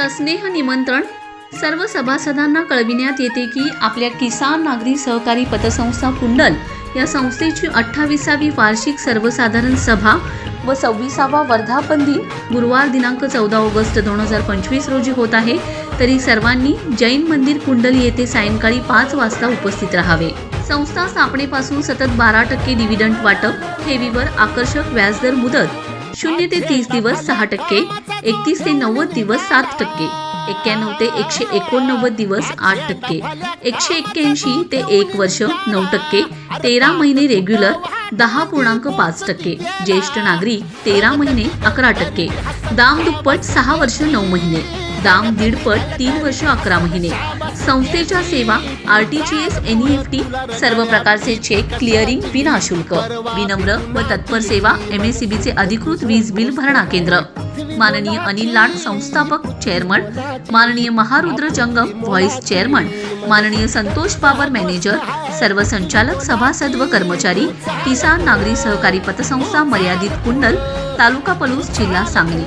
सस्नेह निमंत्रण? सर्व सभासदांना कळविण्यात येते की आपल्या किसान नागरी सहकारी पतसंस्था कुंडल या संस्थेची अठ्ठावीसावी वार्षिक सर्वसाधारण सभा व सव्वीसावा वर्धापन दिन गुरुवार दिनांक चौदा ऑगस्ट दोन हजार पंचवीस रोजी होत आहे. तरी सर्वांनी जैन मंदिर कुंडल येथे सायंकाळी पाच वाजता उपस्थित राहावे. संस्था स्थापनेपासून सतत बारा टक्के डिव्हिडंट वाटप ठेवीवर आकर्षक व्याजदर मुदत शून्य ते तीस दिवस सहा टक्के एकतीस ते नव्वद दिवस सात टक्के एक्क्याण्णव ते एकशे एकोणनव्वद दिवस आठ टक्के एकशे एक्क्याऐंशी ते एक वर्ष नऊ टक्के तेरा महिने रेग्युलर दहा पूर्णांक पाच टक्के ज्येष्ठ नागरिक तेरा महिने अकरा टक्के दाम दुप्पट सहा वर्ष नऊ महिने. दाम दीडपट तीन वर्ष अकरा महिने. संस्थेच्या सेवा R T G S N E F T सर्व प्रकारचे चेक क्लिअरिंग विनाशुल्क. विनम्र व तत्पर सेवा एम एस सी बीचे अधिकृत वीज बिल भरणा केंद्र. माननीय अनिल लाड संस्थापक चेअरमन माननीय महारुद्र जंगम व्हॉइस चेअरमन माननीय संतोष बाबर मॅनेजर सर्व संचालक सभासद व कर्मचारी. किसान नागरी सहकारी पतसंस्था मर्यादित कुंडल. तालुका पलूस जिल्हा सांगली.